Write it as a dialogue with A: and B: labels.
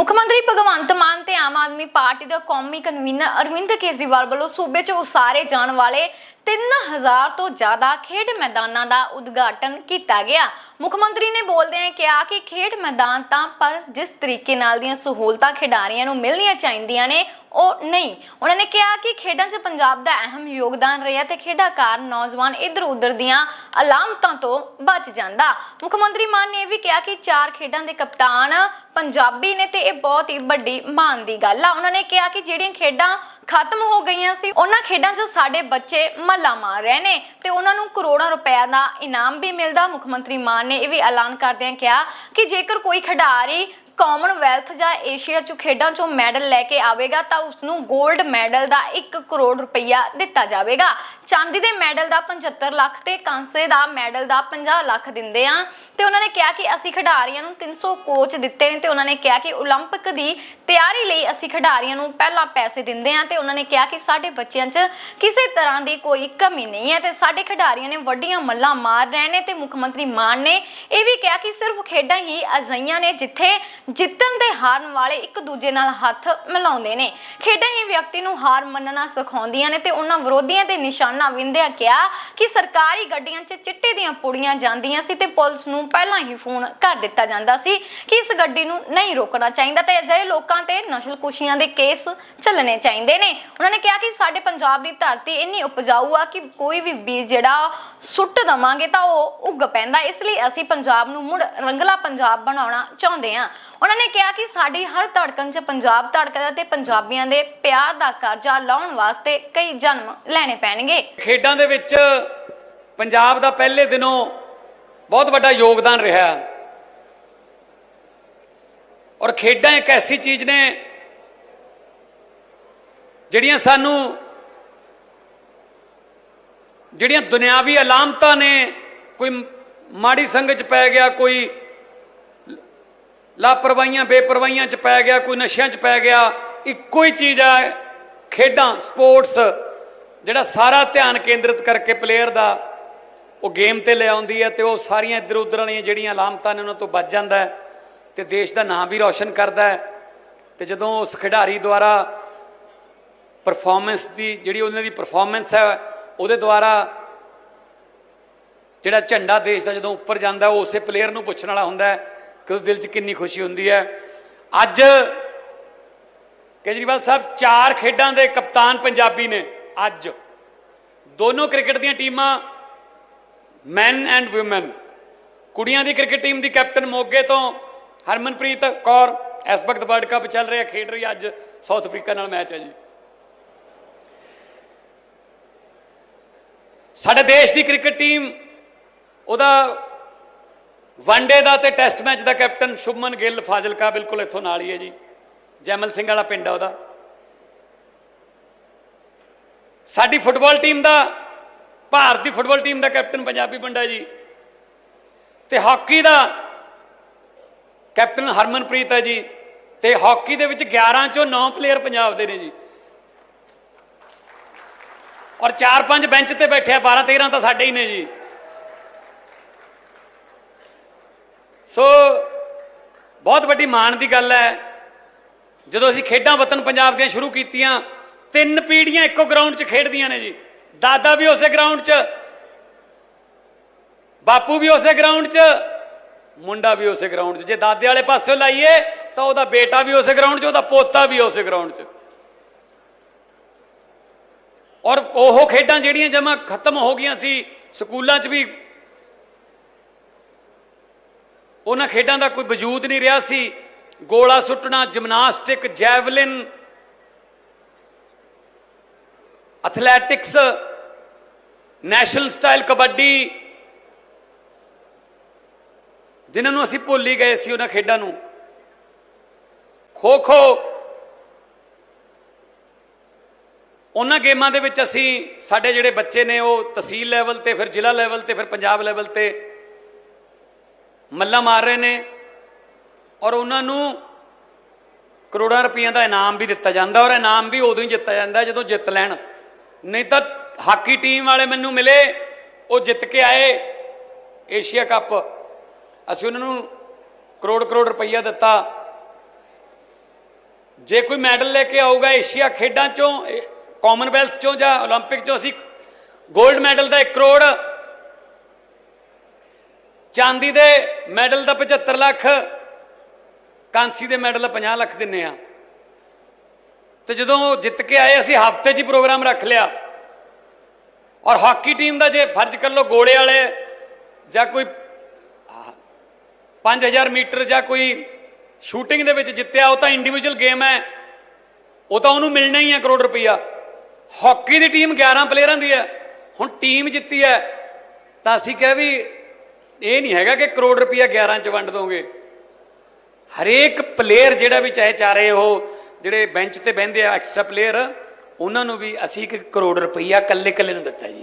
A: ਮੁੱਖ ਮੰਤਰੀ ਭਗਵੰਤ ਮਾਨ ਤੇ ਆਮ ਆਦਮੀ ਪਾਰਟੀ ਦੇ ਕੌਮੀ ਕਨਵੀਨਰ ਅਰਵਿੰਦ ਕੇਜਰੀਵਾਲ ਵੱਲੋਂ ਸੂਬੇ 'ਚ ਉਸਾਰੇ ਜਾਣ ਵਾਲੇ 3000 ਤੋਂ ਜ਼ਿਆਦਾ ਖੇਡ ਮੈਦਾਨਾਂ ਦਾ ਉਦਘਾਟਨ ਕੀਤਾ ਗਿਆ। ਮੁੱਖ ਮੰਤਰੀ ਨੇ ਬੋਲਦਿਆਂ ਕਿਹਾ ਕਿ ਖੇਡ ਮੈਦਾਨ ਤਾਂ ਪਰ ਜਿਸ ਤਰੀਕੇ ਨਾਲ ਦੀਆਂ ਸਹੂਲਤਾਂ ਖਿਡਾਰੀਆਂ ਨੂੰ ਮਿਲਣੀਆਂ ਚਾਹੀਦੀਆਂ ਨੇ, ਉਹ ਨਹੀਂ। ਉਹਨਾਂ ਨੇ ਕਿਹਾ ਕਿ ਖੇਡਾਂ 'ਚ ਪੰਜਾਬ ਦਾ ਅਹਿਮ ਯੋਗਦਾਨ ਰਿਹਾ ਤੇ ਖੇਡਾਂ ਕਾਰਨ ਨੌਜਵਾਨ ਇੱਧਰ ਉਧਰ ਦੀਆਂ ਅਲਾਮਤਾਂ ਤੋਂ ਬਚ ਜਾਂਦਾ। ਮੁੱਖ ਮੰਤਰੀ ਮਾਨ ਨੇ ਇਹ ਵੀ ਕਿਹਾ ਕਿ ਚਾਰ ਖੇਡਾਂ ਦੇ ਕਪਤਾਨ ਪੰਜਾਬੀ ਨੇ ਤੇ ਇਹ ਬਹੁਤ ਹੀ ਵੱਡੀ ਮਾਣ ਦੀ ਗੱਲ ਆ। ਉਹਨਾਂ ਨੇ ਕਿਹਾ ਕਿ ਜਿਹੜੀਆਂ ਖੇਡਾਂ ਖਤਮ ਹੋ ਗਈਆਂ ਸੀ। ਉਹਨਾਂ ਖੇਡਾਂ 'ਚ ਸਾਡੇ ਬੱਚੇ ਮੱਲਾ ਮਾਰ ਰਹੇ ਨੇ ਤੇ ਉਹਨਾਂ ਨੂੰ ਕਰੋੜਾਂ ਰੁਪਏ ਦਾ ਇਨਾਮ ਵੀ ਮਿਲਦਾ। ਮੁੱਖ ਮੰਤਰੀ ਮਾਨ ਨੇ ਇਹ ਵੀ ਐਲਾਨ ਕਰਦਿਆਂ ਕਿਹਾ ਕਿ ਜੇਕਰ ਕੋਈ ਖਿਡਾਰੀ ਕਾਮਨਵੈਲਥ ਜਾਂ ਏਸ਼ੀਆ 'ਚ ਖੇਡਾਂ 'ਚੋਂ ਮੈਡਲ ਲੈ ਕੇ ਆਵੇਗਾ ਤਾਂ ਉਸ ਨੂੰ 골ਡ ਮੈਡਲ ਦਾ 1 ਕਰੋੜ ਰੁਪਈਆ ਦਿੱਤਾ ਜਾਵੇਗਾ। ਚਾਂਦੀ ਦੇ ਮੈਡਲ ਦਾ 75 ਲੱਖ ਤੇ ਕਾਂਸੇ ਦਾ ਮੈਡਲ ਦਾ 50 ਲੱਖ ਦਿੰਦੇ ਆ। ਤੇ ਉਹਨਾਂ ਨੇ ਕਿਹਾ ਕਿ ਅਸੀਂ ਖਿਡਾਰੀਆਂ ਨੂੰ 300 ਕੋਚ ਦਿੱਤੇ ਨੇ ਤੇ ਉਹਨਾਂ ਨੇ ਕਿਹਾ ਕਿ 올림픽 ਦੀ ਤਿਆਰੀ ਲਈ ਅਸੀਂ ਖਿਡਾਰੀਆਂ ਨੂੰ ਪਹਿਲਾਂ ਪੈਸੇ ਦਿੰਦੇ ਆ ਤੇ ਉਹਨਾਂ ਨੇ ਕਿਹਾ ਕਿ ਸਾਡੇ ਬੱਚਿਆਂ 'ਚ ਕਿਸੇ ਤਰ੍ਹਾਂ ਦੀ ਕੋਈ ਕਮੀ ਨਹੀਂ ਹੈ ਤੇ ਸਾਡੇ ਖਿਡਾਰੀਆਂ ਨੇ ਵੱਡੀਆਂ ਮੱਲਾਂ ਮਾਰ ਰਹੇ ਨੇ ਤੇ ਮੁੱਖ ਮੰਤਰੀ ਮਾਨ ਨੇ ਇਹ ਵੀ ਕਿਹਾ ਕਿ ਸਿਰਫ ਖੇਡਾਂ ਹੀ ਅਜਈਆਂ ਨੇ ਜਿੱਥੇ ਜਿੱਤਣ ਤੇ ਹਾਰਨ ਵਾਲੇ ਇੱਕ ਦੂਜੇ ਨਾਲ ਹੱਥ ਮਿਲਾਉਂਦੇ ਨੇ। ਖੇਡਾਂ ਹੀ ਵਿਅਕਤੀ ਨੂੰ ਹਾਰ ਮੰਨਣਾ ਸਿਖਾਉਂਦੀਆਂ ਨੇ ਤੇ ਉਹਨਾਂ ਵਿਰੋਧੀਆਂ ਤੇ ਨਿਸ਼ਾਨਾ ਵਿੰਦਿਆ ਕਿਹਾ ਕਿ ਸਰਕਾਰੀ ਗੱਡੀਆਂ 'ਚ ਚਿੱਟੇ ਦੀਆਂ ਪੁੜੀਆਂ ਜਾਂਦੀਆਂ ਸੀ ਤੇ ਪੁਲਿਸ ਨੂੰ ਪਹਿਲਾਂ ਹੀ ਫੋਨ ਕਰ ਦਿੱਤਾ ਜਾਂਦਾ ਸੀ ਕਿ ਇਸ ਗੱਡੀ ਨੂੰ ਨਹੀਂ ਰੋਕਣਾ ਚਾਹੀਦਾ ਤੇ ਅਜਿਹੇ ਲੋਕਾਂ ਤੇ ਨਸ਼ਲਕੁਸ਼ੀਆਂ ਦੇ ਕੇਸ ਚੱਲਣੇ ਚਾਹੀਦੇ ਨੇ। ਉਹਨਾਂ ਨੇ ਕਿਹਾ ਕਿ ਸਾਡੇ ਪੰਜਾਬ ਦੀ ਧਰਤੀ ਇੰਨੀ ਉਪਜਾਊ ਆ ਕਿ ਕੋਈ ਵੀ ਬੀਜ ਜਿਹੜਾ ਸੁੱਟ ਦਵਾਂਗੇ ਤਾਂ ਉਹ ਉੱਗ ਪੈਂਦਾ। ਇਸ ਲਈ ਅਸੀਂ ਪੰਜਾਬ ਨੂੰ ਮੁੜ ਰੰਗਲਾ ਪੰਜਾਬ ਬਣਾਉਣਾ ਚਾਹੁੰਦੇ ਹਾਂ। ਉਹਨਾਂ ਨੇ ਕਿਹਾ ਕਿ ਸਾਡੀ ਹਰ ਧੜਕਣ 'ਚ ਪੰਜਾਬ ਧੜਕਦਾ ਤੇ ਪੰਜਾਬੀਆਂ ਦੇ ਪਿਆਰ ਦਾ ਕਰਜ਼ਾ ਲਾਉਣ ਵਾਸਤੇ ਕਈ ਜਨਮ ਲੈਣੇ ਪੈਣਗੇ।
B: ਖੇਡਾਂ ਦੇ ਵਿੱਚ ਪੰਜਾਬ ਦਾ ਪਹਿਲੇ ਦਿਨੋਂ ਬਹੁਤ ਵੱਡਾ ਯੋਗਦਾਨ ਰਿਹਾ। ਔਰ ਖੇਡਾਂ ਇੱਕ ਐਸੀ ਚੀਜ਼ ਨੇ ਜਿਹੜੀਆਂ ਸਾਨੂੰ ਜਿਹੜੀਆਂ ਦੁਨਿਆਵੀ ਅਲਾਮਤਾਂ ਨੇ, ਕੋਈ ਮਾੜੀ ਸੰਗਤ ਚ ਪੈ ਗਿਆ, ਕੋਈ ਲਾਪਰਵਾਹੀਆਂ, ਬੇਪਰਵਾਹੀਆਂ ਚ ਪੈ ਗਿਆ, ਕੋਈ ਨਸ਼ਿਆਂ ਚ ਪੈ ਗਿਆ, ਇੱਕੋ ਹੀ ਚੀਜ਼ ਹੈ, ਖੇਡਾਂ, ਸਪੋਰਟਸ, ਜਿਹੜਾ ਸਾਰਾ ਧਿਆਨ ਕੇਂਦਰਿਤ ਕਰਕੇ ਪਲੇਅਰ ਦਾ, ਉਹ ਗੇਮ ਤੇ ਲੈ ਆਉਂਦੀ ਹੈ ਤੇ ਉਹ ਸਾਰੀਆਂ ਇੱਧਰ ਉੱਧਰ ਵਾਲੀਆਂ ਜਿਹੜੀਆਂ ਲਾਮਤਾਂ ਨੇ ਉਹਨਾਂ ਤੋਂ ਬਚ ਜਾਂਦਾ ਹੈ ਤੇ ਦੇਸ਼ ਦਾ ਨਾਮ ਵੀ ਰੌਸ਼ਨ ਕਰਦਾ ਹੈ। ਤੇ ਜਦੋਂ ਉਸ ਖਿਡਾਰੀ ਦੁਆਰਾ ਪਰਫਾਰਮੈਂਸ ਦੀ, ਜਿਹੜੀ ਉਹਨਾਂ ਦੀ ਪਰਫਾਰਮੈਂਸ ਹੈ, ਉਹਦੇ ਦੁਆਰਾ ਜਿਹੜਾ ਝੰਡਾ ਦੇਸ਼ ਦਾ ਜਦੋਂ ਉੱਪਰ ਜਾਂਦਾ, ਉਹ ਉਸੇ ਪਲੇਅਰ ਨੂੰ ਪੁੱਛਣ ਵਾਲਾ ਹੁੰਦਾ ਹੈ ਕਿ ਦਿਲ 'ਚ ਕਿੰਨੀ ਖੁਸ਼ੀ ਹੁੰਦੀ ਹੈ। ਅੱਜ ਕੇਜਰੀਵਾਲ ਸਾਹਿਬ ਚਾਰ ਖੇਡਾਂ ਦੇ ਕਪਤਾਨ ਪੰਜਾਬੀ ਨੇ ਅੱਜ। ਦੋਨੋਂ ਕ੍ਰਿਕਟ ਦੀਆਂ ਟੀਮਾਂ ਮੈਨ ਐਂਡ ਔਮਨ ਕੁੜੀਆਂ ਦੀ ਕ੍ਰਿਕਟ ਟੀਮ ਦੀ ਕੈਪਟਨ ਮੋਗੇ ਤੋਂ ਹਰਮਨਪ੍ਰੀਤ ਕੌਰ। ਇਸ ਵਕਤ ਵਰਲਡ ਕੱਪ ਚੱਲ ਰਿਹਾ, ਖੇਡ ਰਹੀ ਹੈ ਅੱਜ ਸਾਊਥ ਅਫਰੀਕਾ ਨਾਲ ਮੈਚ ਹੈ ਜੀ। ਸਾਡੇ ਦੇਸ਼ ਦੀ ਕ੍ਰਿਕਟ ਟੀਮ ਉਹਦਾ ਵਨਡੇ ਦਾ ਤੇ ਟੈਸਟ ਮੈਚ ਦਾ ਕੈਪਟਨ ਸ਼ੁਭਮਨ ਗਿੱਲ ਫਾਜ਼ਿਲਕਾ ਬਿਲਕੁਲ ਇੱਥੋਂ ਨਾਲ ਹੀ ਹੈ ਜੀ। ਜੈਮਲ ਸਿੰਘ ਵਾਲਾ ਪਿੰਡ ਆ ਉਹਦਾ। ਸਾਡੀ ਫੁੱਟਬਾਲ ਟੀਮ ਦਾ, ਭਾਰਤ ਦੀ ਫੁੱਟਬਾਲ ਟੀਮ ਦਾ ਕੈਪਟਨ ਪੰਜਾਬੀ ਬੰਦਾ ਜੀ। ਤੇ ਹਾਕੀ ਦਾ ਕੈਪਟਨ ਹਰਮਨਪ੍ਰੀਤ ਹੈ ਜੀ। ਤੇ ਹਾਕੀ ਦੇ ਵਿੱਚ 11 ਚੋਂ 9 ਪਲੇਅਰ ਪੰਜਾਬ ਦੇ ਨੇ ਜੀ। ਔਰ 4-5 ਬੈਂਚ ਤੇ ਬੈਠੇ ਆ 12-13 ਤਾਂ ਸਾਡੇ ਹੀ ਨੇ ਜੀ। ਸੋ, ਬਹੁਤ ਵੱਡੀ ਮਾਣ ਦੀ ਗੱਲ ਹੈ, ਜਦੋਂ ਅਸੀਂ ਖੇਡਾਂ ਵਤਨ ਪੰਜਾਬ ਦੀਆਂ ਸ਼ੁਰੂ ਕੀਤੀਆਂ, ਤਿੰਨ ਪੀੜ੍ਹੀਆਂ ਇੱਕੋ ਗਰਾਊਂਡ 'ਚ ਖੇਡਦੀਆਂ ਨੇ ਜੀ। ਦਾਦਾ ਵੀ ਉਸੇ ਗਰਾਊਂਡ 'ਚ, ਬਾਪੂ ਵੀ ਉਸੇ ਗਰਾਊਂਡ 'ਚ, ਮੁੰਡਾ ਵੀ ਉਸੇ ਗਰਾਊਂਡ 'ਚ। ਜੇ ਦਾਦੇ ਵਾਲੇ ਪਾਸਿਓਂ ਲਾਈਏ, ਤਾਂ ਉਹਦਾ ਬੇਟਾ ਵੀ ਉਸੇ ਗਰਾਊਂਡ 'ਚ, ਉਹਦਾ ਪੋਤਾ ਵੀ ਉਸੇ ਗਰਾਊਂਡ 'ਚ। ਔਰ ਉਹ ਖੇਡਾਂ ਜਿਹੜੀਆਂ ਜਮਾ ਖਤਮ ਹੋ ਗਈਆਂ ਸੀ, ਸਕੂਲਾਂ 'ਚ ਵੀ ਉਹਨਾਂ ਖੇਡਾਂ ਦਾ ਕੋਈ ਵਜੂਦ ਨਹੀਂ ਰਿਹਾ ਸੀ। ਗੋਲਾ ਸੁੱਟਣਾ, gymnastic, javelin athletics national style kabaddi, ਜਿਨ੍ਹਾਂ ਨੂੰ ਅਸੀਂ ਭੁੱਲ ਹੀ ਗਏ ਸੀ ਉਹਨਾਂ ਖੇਡਾਂ ਨੂੰ। ਖੋ ਖੋ ਉਹਨਾਂ ਗੇਮਾਂ ਦੇ ਵਿੱਚ ਅਸੀਂ, ਸਾਡੇ ਜਿਹੜੇ ਬੱਚੇ ਨੇ ਉਹ ਤਹਿਸੀਲ ਲੈਵਲ ਤੇ, ਫਿਰ ਜ਼ਿਲ੍ਹਾ ਲੈਵਲ ਤੇ, ਫਿਰ ਪੰਜਾਬ ਲੈਵਲ ਤੇ ਮੱਲਾ ਮਾਰ ਰਹੇ ਨੇ ਔਰ ਉਹਨਾਂ ਨੂੰ ਕਰੋੜਾਂ ਰੁਪਈਆ ਦਾ ਇਨਾਮ ਵੀ ਦਿੱਤਾ ਜਾਂਦਾ ਔਰ ਇਨਾਮ ਵੀ ਉਦੋਂ ਹੀ ਦਿੱਤਾ ਜਾਂਦਾ ਜਦੋਂ ਜਿੱਤ ਲੈਣ। ਨਹੀਂ ਤਾਂ ਹਾਕੀ ਟੀਮ ਵਾਲੇ ਮੈਨੂੰ ਮਿਲੇ, ਉਹ ਜਿੱਤ ਕੇ ਆਏ ਏਸ਼ੀਆ ਕੱਪ। ਅਸੀਂ ਉਹਨਾਂ ਨੂੰ ਕਰੋੜ ਕਰੋੜ ਰੁਪਈਆ ਦਿੱਤਾ। ਜੇ ਕੋਈ ਮੈਡਲ ਲੈ ਕੇ ਆਊਗਾ ਏਸ਼ੀਆ ਖੇਡਾਂ ਚੋਂ ਕਾਮਨਵੈਲਥ ਚੋਂ ਜਾਂ 올림픽 ਚੋਂ, ਅਸੀਂ 골ਡ ਮੈਡਲ ਦਾ 1 ਕਰੋੜ ਚਾਂਦੀ ਦੇ ਮੈਡਲ ਦਾ 75 ਲੱਖ, ਕਾਂਸੀ ਦੇ ਮੈਡਲ ਦਾ 50 ਲੱਖ ਦਿੰਨੇ ਆ। ਤੇ ਜਦੋਂ ਜਿੱਤ ਕੇ ਆਏ, ਅਸੀਂ ਹਫ਼ਤੇ 'ਚ ਹੀ ਪ੍ਰੋਗਰਾਮ ਰੱਖ ਲਿਆ। ਔਰ ਹਾਕੀ ਟੀਮ ਦਾ ਜੇ ਫਰਜ਼ ਕਰ ਲਓ ਗੋਲੇ ਵਾਲੇ ਜਾਂ ਕੋਈ 5000 ਮੀਟਰ ਜਾਂ ਕੋਈ ਸ਼ੂਟਿੰਗ ਦੇ ਵਿੱਚ ਜਿੱਤਿਆ, ਉਹ ਤਾਂ ਇੰਡੀਵਿਜੂਅਲ ਗੇਮ ਹੈ। ਉਹ ਤਾਂ ਉਹਨੂੰ ਮਿਲਣਾ ਹੀ ਹੈ ਕਰੋੜ ਰੁਪਈਆ। ਹਾਕੀ ਦੀ ਟੀਮ 11 ਪਲੇਅਰਾਂ ਦੀ ਹੈ। ਹੁਣ ਟੀਮ ਜਿੱਤੀ ਹੈ, ਤਾਂ ਅਸੀਂ ਕਿਹਾ ਵੀ ਇਹ ਨਹੀਂ ਹੈਗਾ ਕਿ ਕਰੋੜ ਰੁਪਈਆ 11 ਚ ਵੰਡ ਦੋਗੇ। ਹਰੇਕ ਪਲੇਅਰ ਜਿਹੜਾ ਵੀ ਚਾਹੇ ਚਾਰੇ ਉਹ ਜਿਹੜੇ ਬੈਂਚ ਤੇ ਬਹਿੰਦੇ ਆ ਐਕਸਟਰਾ ਪਲੇਅਰ ਉਹਨਾਂ ਨੂੰ ਵੀ ਅਸੀਂ 1 ਕਰੋੜ ਰੁਪਈਆ ਕੱਲੇ ਕੱਲੇ ਨੂੰ ਦਿੱਤਾ ਜੀ।